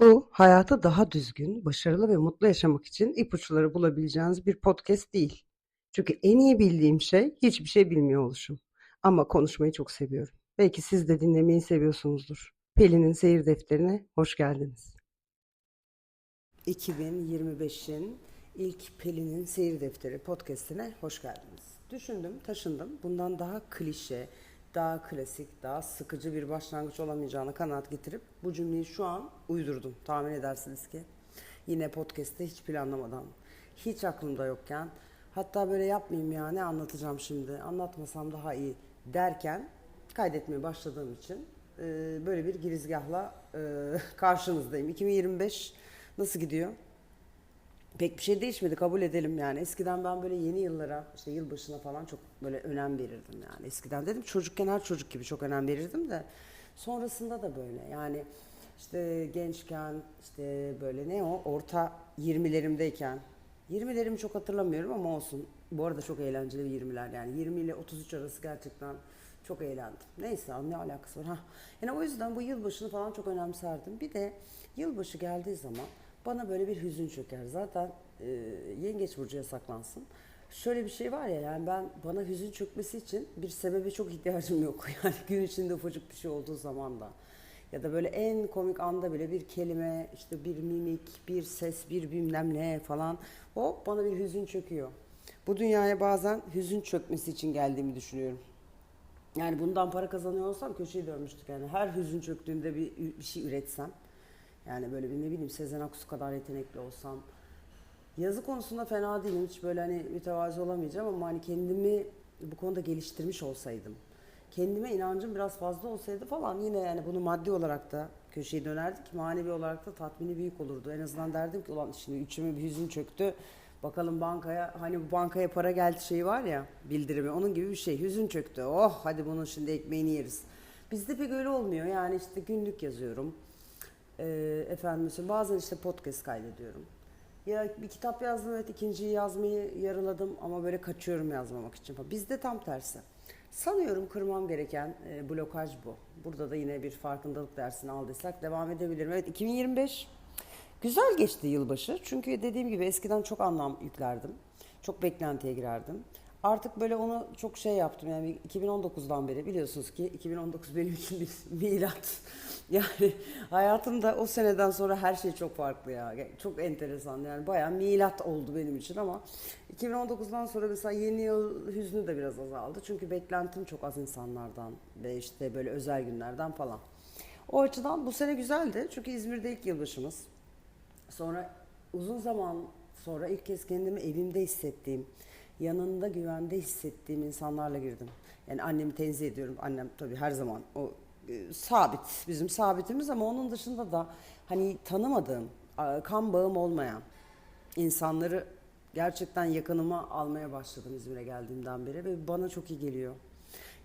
Bu, hayatı daha düzgün, başarılı ve mutlu yaşamak için ipuçları bulabileceğiniz bir podcast değil. Çünkü en iyi bildiğim şey hiçbir şey bilmiyor oluşum. Ama konuşmayı çok seviyorum. Belki siz de dinlemeyi seviyorsunuzdur. Pelin'in Seyir Defteri'ne hoş geldiniz. 2025'in ilk Pelin'in Seyir Defteri podcastine hoş geldiniz. Düşündüm, taşındım. Bundan daha klişe, daha klasik, daha sıkıcı bir başlangıç olamayacağına kanaat getirip bu cümleyi şu an uydurdum. Tahmin edersiniz ki. Yine podcast'te hiç planlamadan, hiç aklımda yokken, hatta böyle yapmayayım ya ne anlatacağım şimdi, anlatmasam daha iyi derken kaydetmeye başladığım için e, böyle bir girizgahla e, karşınızdayım. 2025 nasıl gidiyor? Pek bir şey değişmedi kabul edelim yani. Eskiden ben böyle yeni yıllara işte yılbaşına falan çok böyle önem verirdim yani. Eskiden dedim çocukken her çocuk gibi çok önem verirdim de sonrasında da böyle yani işte gençken işte böyle ne o orta 20'lerimdeyken 20'lerimi çok hatırlamıyorum ama olsun. Bu arada çok eğlenceli bir 20'ler yani 20 ile 33 arası gerçekten çok eğlendim. Neyse ne alakası var ha. Yani o yüzden bu yılbaşını falan çok önemserdim. Bir de yılbaşı geldiği zaman bana böyle bir hüzün çöker. Zaten e, yengeç burcu yasaklansın. Şöyle bir şey var ya yani ben bana hüzün çökmesi için bir sebebe çok ihtiyacım yok. Yani gün içinde ufacık bir şey olduğu zaman da. Ya da böyle en komik anda bile bir kelime, işte bir mimik, bir ses, bir bilmem ne falan. Hop bana bir hüzün çöküyor. Bu dünyaya bazen hüzün çökmesi için geldiğimi düşünüyorum. Yani bundan para kazanıyor olsam köşeyi dönmüştük yani. Her hüzün çöktüğünde bir, bir şey üretsem. Yani böyle bir ne bileyim Sezen Aksu kadar yetenekli olsam. Yazı konusunda fena değilim. Hiç böyle hani mütevazi olamayacağım ama hani kendimi bu konuda geliştirmiş olsaydım. Kendime inancım biraz fazla olsaydı falan yine yani bunu maddi olarak da köşeyi dönerdik. Manevi olarak da tatmini büyük olurdu. En azından derdim ki ulan şimdi içime bir hüzün çöktü. Bakalım bankaya hani bu bankaya para geldi şeyi var ya bildirimi onun gibi bir şey. Hüzün çöktü. Oh hadi bunun şimdi ekmeğini yeriz. Bizde pek öyle olmuyor. Yani işte günlük yazıyorum. Ee, efendim bazen işte podcast kaydediyorum. Ya bir kitap yazdım evet ikinciyi yazmayı yarıladım ama böyle kaçıyorum yazmamak için. Bizde tam tersi. Sanıyorum kırmam gereken e, blokaj bu. Burada da yine bir farkındalık dersini aldıysak devam edebilirim. Evet 2025 güzel geçti yılbaşı. Çünkü dediğim gibi eskiden çok anlam yüklerdim. Çok beklentiye girerdim. Artık böyle onu çok şey yaptım yani 2019'dan beri biliyorsunuz ki 2019 benim için bir milat. Yani hayatımda o seneden sonra her şey çok farklı ya. Çok enteresan yani bayağı milat oldu benim için ama 2019'dan sonra mesela yeni yıl hüznü de biraz azaldı. Çünkü beklentim çok az insanlardan ve işte böyle özel günlerden falan. O açıdan bu sene güzeldi. Çünkü İzmir'de ilk yılbaşımız. Sonra uzun zaman sonra ilk kez kendimi evimde hissettiğim, yanında güvende hissettiğim insanlarla girdim. Yani annemi tenzih ediyorum. Annem tabii her zaman o e, sabit, bizim sabitimiz ama onun dışında da hani tanımadığım, kan bağım olmayan insanları gerçekten yakınıma almaya başladım İzmir'e geldiğimden beri ve bana çok iyi geliyor.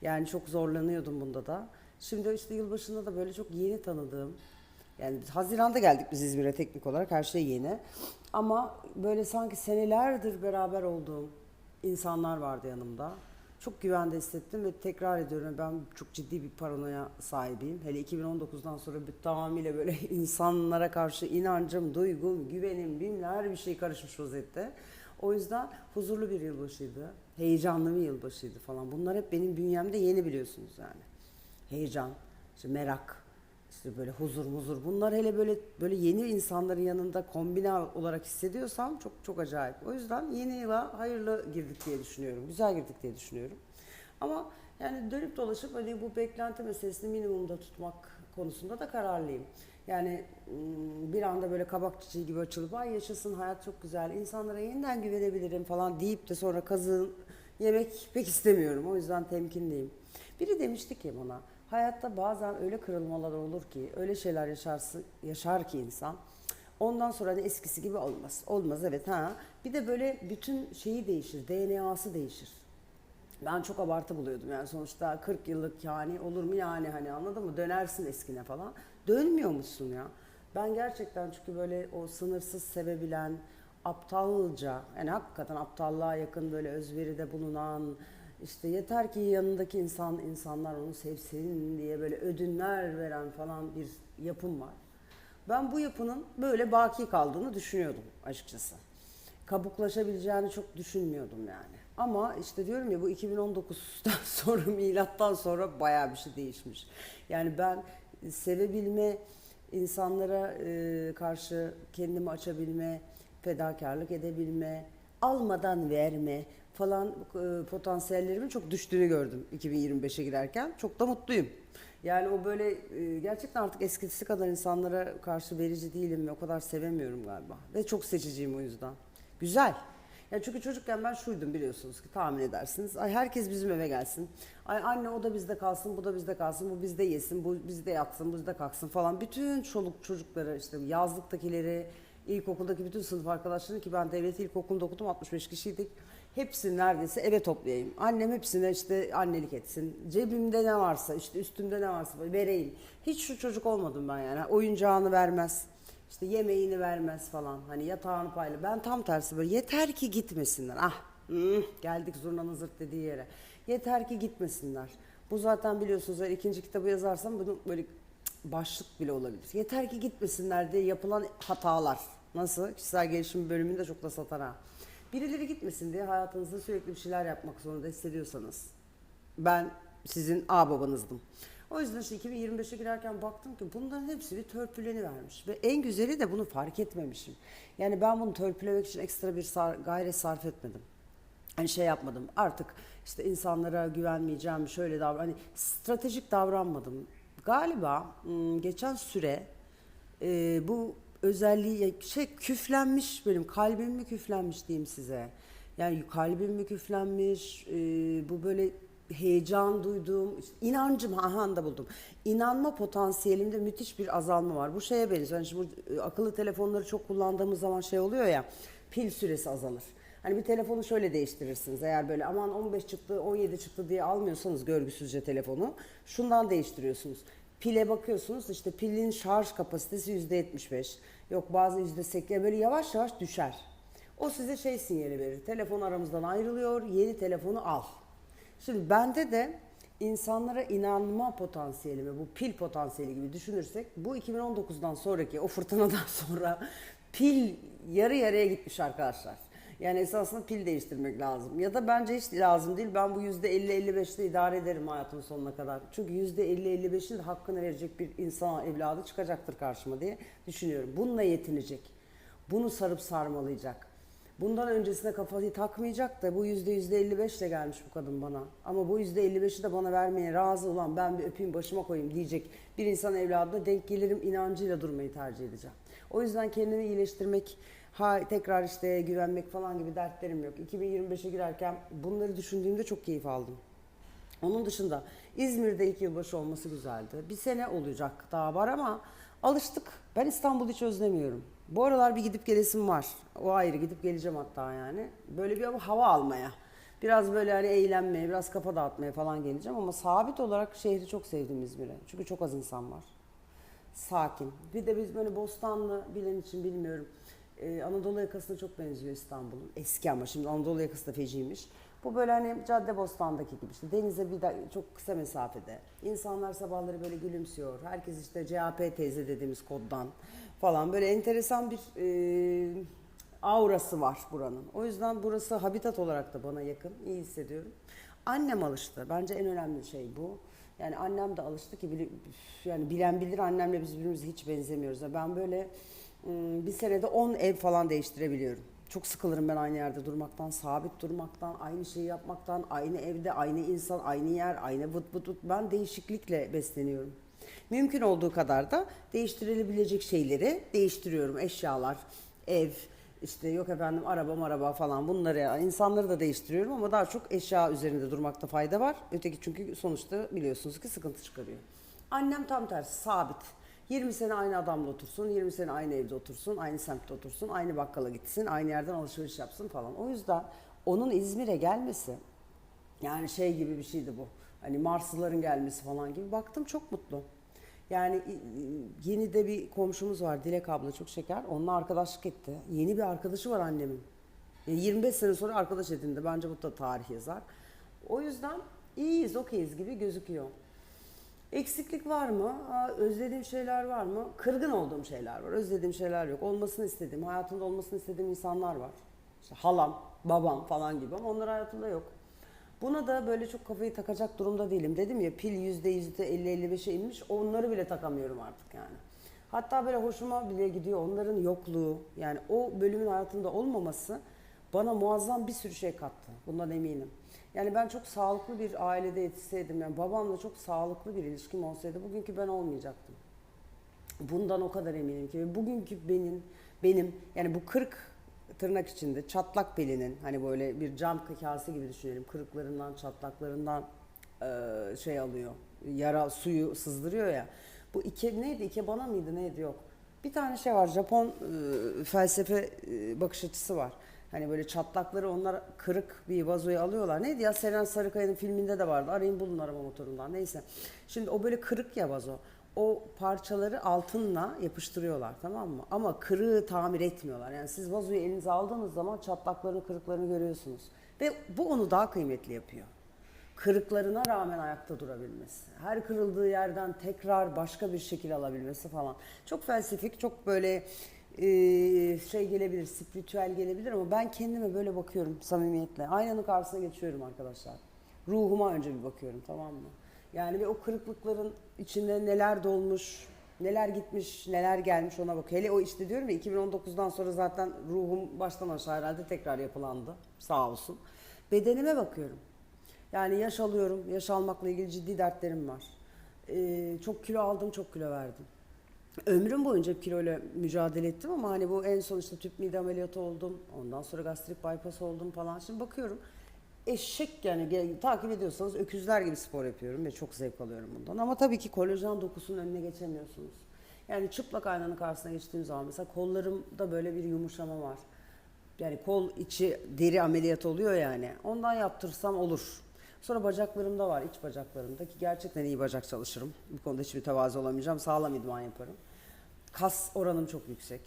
Yani çok zorlanıyordum bunda da. Şimdi işte yılbaşında da böyle çok yeni tanıdığım, yani Haziran'da geldik biz İzmir'e teknik olarak her şey yeni. Ama böyle sanki senelerdir beraber olduğum insanlar vardı yanımda. Çok güvende hissettim ve tekrar ediyorum ben çok ciddi bir paranoya sahibiyim. Hele 2019'dan sonra bir tamamıyla böyle insanlara karşı inancım, duygum, güvenim, bilmem her bir şey karışmış vaziyette. O yüzden huzurlu bir yılbaşıydı. Heyecanlı bir yılbaşıydı falan. Bunlar hep benim bünyemde yeni biliyorsunuz yani. Heyecan, işte merak, işte böyle huzur muzur. Bunlar hele böyle böyle yeni insanların yanında kombine olarak hissediyorsam çok çok acayip. O yüzden yeni yıla hayırlı girdik diye düşünüyorum. Güzel girdik diye düşünüyorum. Ama yani dönüp dolaşıp hani bu beklenti meselesini minimumda tutmak konusunda da kararlıyım. Yani bir anda böyle kabak çiçeği gibi açılıp ay yaşasın hayat çok güzel insanlara yeniden güvenebilirim falan deyip de sonra kazığın yemek pek istemiyorum. O yüzden temkinliyim. Biri demişti ki bana hayatta bazen öyle kırılmalar olur ki öyle şeyler yaşarsın, yaşar ki insan Ondan sonra hani eskisi gibi olmaz. Olmaz evet ha. Bir de böyle bütün şeyi değişir, DNA'sı değişir. Ben çok abartı buluyordum yani sonuçta 40 yıllık yani olur mu yani hani anladın mı dönersin eskine falan. Dönmüyor musun ya? Ben gerçekten çünkü böyle o sınırsız sevebilen, aptalca yani hakikaten aptallığa yakın böyle özveride bulunan işte yeter ki yanındaki insan insanlar onu sevsin diye böyle ödünler veren falan bir yapım var. Ben bu yapının böyle baki kaldığını düşünüyordum açıkçası. Kabuklaşabileceğini çok düşünmüyordum yani. Ama işte diyorum ya bu 2019'dan sonra milattan sonra bayağı bir şey değişmiş. Yani ben sevebilme, insanlara e, karşı kendimi açabilme, fedakarlık edebilme, almadan verme falan e, potansiyellerimin çok düştüğünü gördüm 2025'e girerken. Çok da mutluyum. Yani o böyle e, gerçekten artık eskisi kadar insanlara karşı verici değilim ve o kadar sevemiyorum galiba. Ve çok seçiciyim o yüzden. Güzel. Ya çünkü çocukken ben şuydum biliyorsunuz ki tahmin edersiniz. Ay herkes bizim eve gelsin. Ay anne o da bizde kalsın, bu da bizde kalsın, bu bizde yesin, bu bizde yatsın, bu bizde kalksın falan. Bütün çoluk çocukları işte yazlıktakileri, ilkokuldaki bütün sınıf arkadaşlarını ki ben devlet ilkokulunda okudum 65 kişiydik. Hepsini neredeyse eve toplayayım. Annem hepsine işte annelik etsin. Cebimde ne varsa işte üstümde ne varsa vereyim. Hiç şu çocuk olmadım ben yani. Oyuncağını vermez. İşte yemeğini vermez falan. Hani yatağını payla. Ben tam tersi böyle yeter ki gitmesinler. Ah hmm, geldik zurnanın zırt dediği yere. Yeter ki gitmesinler. Bu zaten biliyorsunuz eğer ikinci kitabı yazarsam bunun böyle başlık bile olabilir. Yeter ki gitmesinler diye yapılan hatalar. Nasıl? Kişisel gelişim bölümünde çok da satar ha. Birileri gitmesin diye hayatınızda sürekli bir şeyler yapmak zorunda hissediyorsanız. Ben sizin ağ babanızdım. O yüzden işte 2025'e girerken baktım ki bunların hepsi bir törpüleni vermiş. Ve en güzeli de bunu fark etmemişim. Yani ben bunu törpülemek için ekstra bir sar, gayret sarf etmedim. Hani şey yapmadım artık işte insanlara güvenmeyeceğim şöyle davran hani stratejik davranmadım. Galiba ım, geçen süre e, bu özelliği şey küflenmiş benim kalbim mi küflenmiş diyeyim size. Yani kalbim mi küflenmiş e, bu böyle heyecan duyduğum işte inancım aha da buldum. İnanma potansiyelimde müthiş bir azalma var. Bu şeye benziyor. Yani şimdi bu, e, akıllı telefonları çok kullandığımız zaman şey oluyor ya pil süresi azalır. Hani bir telefonu şöyle değiştirirsiniz. Eğer böyle aman 15 çıktı 17 çıktı diye almıyorsanız görgüsüzce telefonu şundan değiştiriyorsunuz. Pile bakıyorsunuz işte pilin şarj kapasitesi %75. Yok bazı %80 böyle yavaş yavaş düşer. O size şey sinyali verir. Telefon aramızdan ayrılıyor. Yeni telefonu al. Şimdi bende de insanlara inanma potansiyelimi, bu pil potansiyeli gibi düşünürsek bu 2019'dan sonraki o fırtınadan sonra pil yarı yarıya gitmiş arkadaşlar. Yani esasında pil değiştirmek lazım. Ya da bence hiç lazım değil. Ben bu %50-55'te idare ederim hayatımın sonuna kadar. Çünkü %50-55'in de hakkını verecek bir insan evladı çıkacaktır karşıma diye düşünüyorum. Bununla yetinecek. Bunu sarıp sarmalayacak. Bundan öncesine kafayı takmayacak da bu yüzde yüzde 55 ile gelmiş bu kadın bana. Ama bu yüzde 55'i de bana vermeye razı olan ben bir öpeyim başıma koyayım diyecek bir insan evladına denk gelirim inancıyla durmayı tercih edeceğim. O yüzden kendimi iyileştirmek, ha, tekrar işte güvenmek falan gibi dertlerim yok. 2025'e girerken bunları düşündüğümde çok keyif aldım. Onun dışında İzmir'de ilk yılbaşı olması güzeldi. Bir sene olacak daha var ama alıştık. Ben İstanbul'u hiç özlemiyorum. Bu aralar bir gidip gelesim var. O ayrı gidip geleceğim hatta yani. Böyle bir hava almaya. Biraz böyle hani eğlenmeye, biraz kafa dağıtmaya falan geleceğim ama sabit olarak şehri çok sevdim İzmir'e. Çünkü çok az insan var. Sakin. Bir de biz böyle Bostanlı bilen için bilmiyorum. Ee, Anadolu yakasına çok benziyor İstanbul'un. Eski ama şimdi Anadolu yakası da feciymiş. Bu böyle hani Caddebostan'daki gibi işte denize bir de çok kısa mesafede. İnsanlar sabahları böyle gülümsüyor. Herkes işte CHP teyze dediğimiz koddan falan böyle enteresan bir e, aurası var buranın. O yüzden burası habitat olarak da bana yakın. iyi hissediyorum. Annem alıştı. Bence en önemli şey bu. Yani annem de alıştı ki bili- yani bilen bilir annemle biz birbirimize hiç benzemiyoruz. Yani Ben böyle bir senede 10 ev falan değiştirebiliyorum. Çok sıkılırım ben aynı yerde durmaktan, sabit durmaktan, aynı şeyi yapmaktan, aynı evde, aynı insan, aynı yer, aynı vıt vıt vıt. Ben değişiklikle besleniyorum. Mümkün olduğu kadar da değiştirilebilecek şeyleri değiştiriyorum. Eşyalar, ev, işte yok efendim araba araba falan bunları insanları da değiştiriyorum ama daha çok eşya üzerinde durmakta fayda var. Öteki çünkü sonuçta biliyorsunuz ki sıkıntı çıkarıyor. Annem tam tersi sabit. 20 sene aynı adamla otursun, 20 sene aynı evde otursun, aynı semtte otursun, aynı bakkala gitsin, aynı yerden alışveriş yapsın falan. O yüzden onun İzmir'e gelmesi yani şey gibi bir şeydi bu. Hani Marslıların gelmesi falan gibi. Baktım çok mutlu. Yani yeni de bir komşumuz var Dilek abla çok şeker. Onunla arkadaşlık etti. Yeni bir arkadaşı var annemin. Yani 25 sene sonra arkadaş edindi. Bence bu da tarih yazar. O yüzden iyiyiz, okeyiz gibi gözüküyor. Eksiklik var mı? Aa, özlediğim şeyler var mı? Kırgın olduğum şeyler var. Özlediğim şeyler yok. Olmasını istediğim, hayatımda olmasını istediğim insanlar var. İşte halam, babam falan gibi ama onlar hayatımda yok. Buna da böyle çok kafayı takacak durumda değilim. Dedim ya pil yüzde yüzde 50-55'e inmiş. Onları bile takamıyorum artık yani. Hatta böyle hoşuma bile gidiyor onların yokluğu. Yani o bölümün hayatımda olmaması bana muazzam bir sürü şey kattı. Bundan eminim. Yani ben çok sağlıklı bir ailede yetişseydim, yani babamla çok sağlıklı bir ilişkim olsaydı bugünkü ben olmayacaktım. Bundan o kadar eminim ki. Bugünkü benim benim yani bu kırık tırnak içinde çatlak belinin hani böyle bir cam kase gibi düşünelim kırıklarından çatlaklarından eee, şey alıyor yara suyu sızdırıyor ya. Bu iki neydi iki bana mıydı neydi yok. Bir tane şey var Japon eee, felsefe eee, bakış açısı var hani böyle çatlakları onlar kırık bir vazoya alıyorlar neydi ya Seren Sarıkaya'nın filminde de vardı arayın bulun arama motorundan neyse şimdi o böyle kırık ya vazo o parçaları altınla yapıştırıyorlar tamam mı? Ama kırığı tamir etmiyorlar. Yani siz vazoyu elinize aldığınız zaman çatlaklarını, kırıklarını görüyorsunuz. Ve bu onu daha kıymetli yapıyor. Kırıklarına rağmen ayakta durabilmesi. Her kırıldığı yerden tekrar başka bir şekil alabilmesi falan. Çok felsefik, çok böyle e, şey gelebilir, spiritüel gelebilir ama ben kendime böyle bakıyorum samimiyetle. Aynanın karşısına geçiyorum arkadaşlar. Ruhuma önce bir bakıyorum tamam mı? Yani ve o kırıklıkların içinde neler dolmuş, neler gitmiş, neler gelmiş ona bak. Hele o işte diyorum ya 2019'dan sonra zaten ruhum baştan aşağı herhalde tekrar yapılandı. Sağ olsun. Bedenime bakıyorum. Yani yaş alıyorum. Yaş almakla ilgili ciddi dertlerim var. Ee, çok kilo aldım, çok kilo verdim. Ömrüm boyunca kiloyla mücadele ettim ama hani bu en son işte tüp mide ameliyatı oldum. Ondan sonra gastrik bypass oldum falan. Şimdi bakıyorum eşek yani takip ediyorsanız öküzler gibi spor yapıyorum ve çok zevk alıyorum bundan. Ama tabii ki kolajen dokusunun önüne geçemiyorsunuz. Yani çıplak aynanın karşısına geçtiğim zaman mesela kollarımda böyle bir yumuşama var. Yani kol içi deri ameliyatı oluyor yani. Ondan yaptırsam olur. Sonra bacaklarımda var, iç bacaklarımda ki gerçekten iyi bacak çalışırım. Bu konuda hiçbir tevazu olamayacağım. Sağlam idman yaparım. Kas oranım çok yüksek.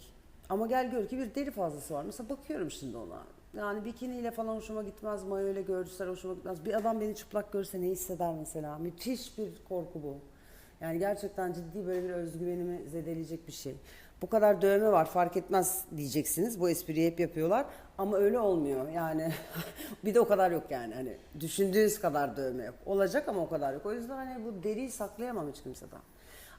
Ama gel gör ki bir deri fazlası var. Mesela bakıyorum şimdi ona. Yani bikiniyle falan hoşuma gitmez, mayo ile görsel hoşuma gitmez. Bir adam beni çıplak görse ne hisseder mesela? Müthiş bir korku bu. Yani gerçekten ciddi böyle bir özgüvenimi zedeleyecek bir şey. Bu kadar dövme var fark etmez diyeceksiniz. Bu espriyi hep yapıyorlar. Ama öyle olmuyor. Yani bir de o kadar yok yani. Hani düşündüğünüz kadar dövme yok. Olacak ama o kadar yok. O yüzden hani bu deriyi saklayamam hiç kimseden.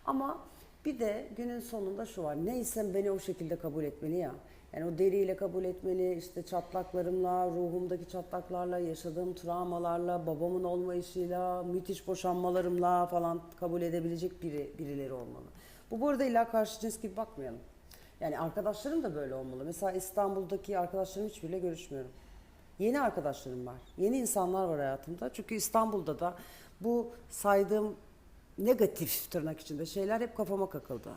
Ama bir de günün sonunda şu var. Neysem beni o şekilde kabul etmeli ya. Yani o deriyle kabul etmeli, işte çatlaklarımla, ruhumdaki çatlaklarla, yaşadığım travmalarla, babamın olmayışıyla, müthiş boşanmalarımla falan kabul edebilecek biri, birileri olmalı. Bu bu arada illa karşı cins gibi bakmayalım. Yani arkadaşlarım da böyle olmalı. Mesela İstanbul'daki arkadaşlarım hiçbiriyle görüşmüyorum. Yeni arkadaşlarım var. Yeni insanlar var hayatımda. Çünkü İstanbul'da da bu saydığım negatif tırnak içinde şeyler hep kafama kakıldı.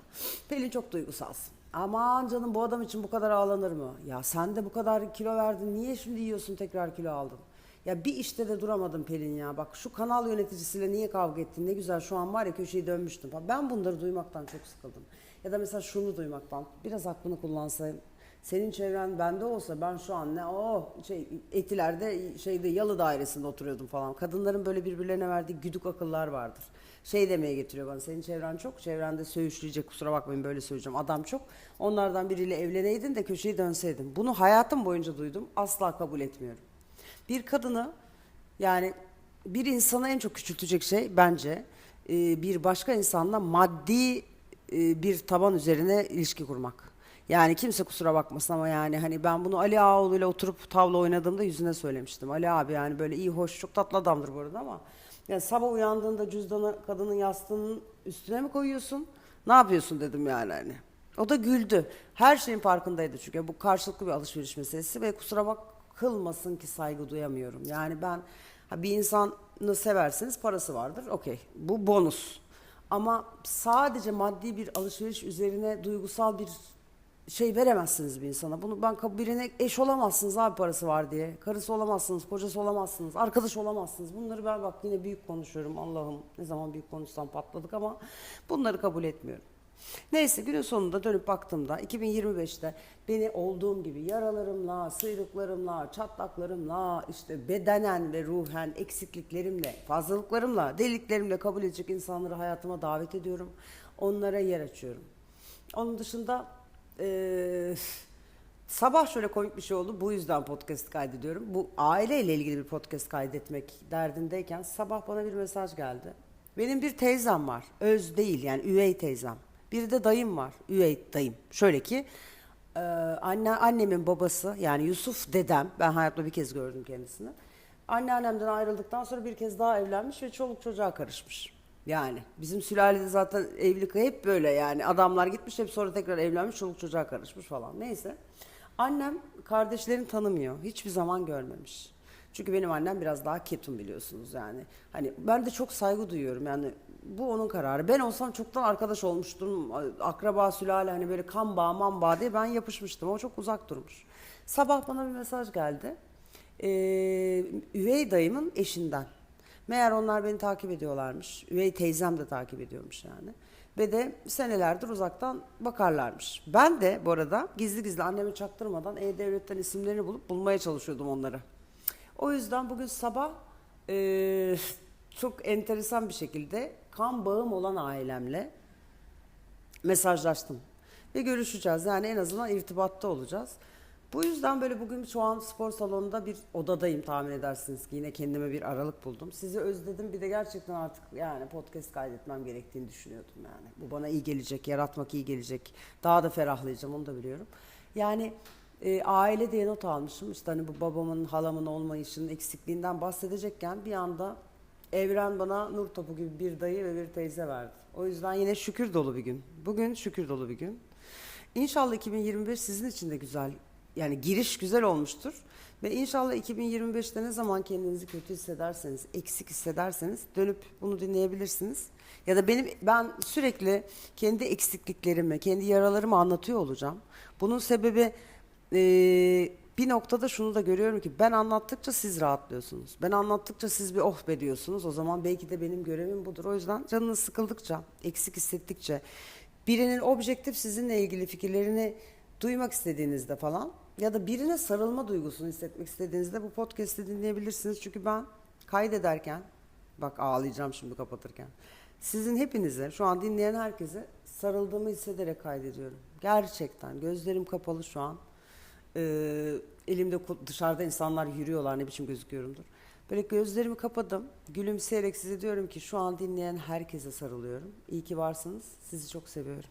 Pelin çok duygusalsın. Aman canım bu adam için bu kadar ağlanır mı? Ya sen de bu kadar kilo verdin. Niye şimdi yiyorsun tekrar kilo aldın? Ya bir işte de duramadın Pelin ya. Bak şu kanal yöneticisiyle niye kavga ettin? Ne güzel şu an var ya köşeyi dönmüştüm. falan. Ben bunları duymaktan çok sıkıldım. Ya da mesela şunu duymaktan. Biraz aklını kullansaydın. Senin çevren bende olsa ben şu an ne o şey etilerde şeyde yalı dairesinde oturuyordum falan. Kadınların böyle birbirlerine verdiği güdük akıllar vardır. Şey demeye getiriyor bana senin çevren çok çevrende söğüşleyecek kusura bakmayın böyle söyleyeceğim adam çok. Onlardan biriyle evleneydin de köşeyi dönseydin. Bunu hayatım boyunca duydum asla kabul etmiyorum. Bir kadını yani bir insanı en çok küçültecek şey bence e, bir başka insanla maddi e, bir taban üzerine ilişki kurmak. Yani kimse kusura bakmasın ama yani hani ben bunu Ali Ağoğlu ile oturup tavla oynadığımda yüzüne söylemiştim. Ali abi yani böyle iyi hoş çok tatlı adamdır bu arada ama yani sabah uyandığında cüzdanı kadının yastığının üstüne mi koyuyorsun? Ne yapıyorsun dedim yani hani. O da güldü. Her şeyin farkındaydı çünkü bu karşılıklı bir alışveriş meselesi ve kusura bakılmasın ki saygı duyamıyorum. Yani ben bir insanı seversiniz parası vardır okey bu bonus. Ama sadece maddi bir alışveriş üzerine duygusal bir şey veremezsiniz bir insana. Bunu ben birine eş olamazsınız abi parası var diye. Karısı olamazsınız, kocası olamazsınız, arkadaş olamazsınız. Bunları ben bak yine büyük konuşuyorum Allah'ım. Ne zaman büyük konuşsam patladık ama bunları kabul etmiyorum. Neyse günün sonunda dönüp baktığımda 2025'te beni olduğum gibi yaralarımla, sıyrıklarımla, çatlaklarımla, işte bedenen ve ruhen eksikliklerimle, fazlalıklarımla, deliklerimle kabul edecek insanları hayatıma davet ediyorum. Onlara yer açıyorum. Onun dışında eee, sabah şöyle komik bir şey oldu. Bu yüzden podcast kaydediyorum. Bu aileyle ilgili bir podcast kaydetmek derdindeyken sabah bana bir mesaj geldi. Benim bir teyzem var. Öz değil yani üvey teyzem. Bir de dayım var. Üvey dayım. Şöyle ki eee, anne annemin babası yani Yusuf dedem ben hayatımda bir kez gördüm kendisini. Anneannemden ayrıldıktan sonra bir kez daha evlenmiş ve çoluk çocuğa karışmış. Yani bizim sülalede zaten evlilik hep böyle yani adamlar gitmiş hep sonra tekrar evlenmiş çoluk çocuğa karışmış falan neyse. Annem kardeşlerini tanımıyor hiçbir zaman görmemiş. Çünkü benim annem biraz daha ketum biliyorsunuz yani. Hani ben de çok saygı duyuyorum yani bu onun kararı. Ben olsam çoktan arkadaş olmuştum. Akraba sülale hani böyle kan bağı man bağı diye ben yapışmıştım. O çok uzak durmuş. Sabah bana bir mesaj geldi. Ee, üvey dayımın eşinden. Meğer onlar beni takip ediyorlarmış. Üvey teyzem de takip ediyormuş yani. Ve de senelerdir uzaktan bakarlarmış. Ben de bu arada gizli gizli anneme çaktırmadan E-Devlet'ten isimlerini bulup bulmaya çalışıyordum onları. O yüzden bugün sabah eee, çok enteresan bir şekilde kan bağım olan ailemle mesajlaştım. Ve görüşeceğiz. Yani en azından irtibatta olacağız. Bu yüzden böyle bugün şu an spor salonunda bir odadayım tahmin edersiniz ki yine kendime bir aralık buldum. Sizi özledim bir de gerçekten artık yani podcast kaydetmem gerektiğini düşünüyordum yani. Bu bana iyi gelecek, yaratmak iyi gelecek. Daha da ferahlayacağım onu da biliyorum. Yani e, aile diye not almışım. İşte hani bu babamın, halamın olmayışının eksikliğinden bahsedecekken bir anda evren bana nur topu gibi bir dayı ve bir teyze verdi. O yüzden yine şükür dolu bir gün. Bugün şükür dolu bir gün. İnşallah 2025 sizin için de güzel. Yani giriş güzel olmuştur. Ve inşallah 2025'te ne zaman kendinizi kötü hissederseniz, eksik hissederseniz dönüp bunu dinleyebilirsiniz. Ya da benim ben sürekli kendi eksikliklerimi, kendi yaralarımı anlatıyor olacağım. Bunun sebebi eee, bir noktada şunu da görüyorum ki ben anlattıkça siz rahatlıyorsunuz. Ben anlattıkça siz bir oh be diyorsunuz. O zaman belki de benim görevim budur. O yüzden canınız sıkıldıkça, eksik hissettikçe, birinin objektif sizinle ilgili fikirlerini duymak istediğinizde falan ya da birine sarılma duygusunu hissetmek istediğinizde bu podcast'i dinleyebilirsiniz. Çünkü ben kaydederken, bak ağlayacağım şimdi kapatırken, sizin hepinize, şu an dinleyen herkese sarıldığımı hissederek kaydediyorum. Gerçekten gözlerim kapalı şu an. Ee, elimde dışarıda insanlar yürüyorlar ne biçim gözüküyorumdur. Böyle gözlerimi kapadım. Gülümseyerek size diyorum ki şu an dinleyen herkese sarılıyorum. İyi ki varsınız. Sizi çok seviyorum.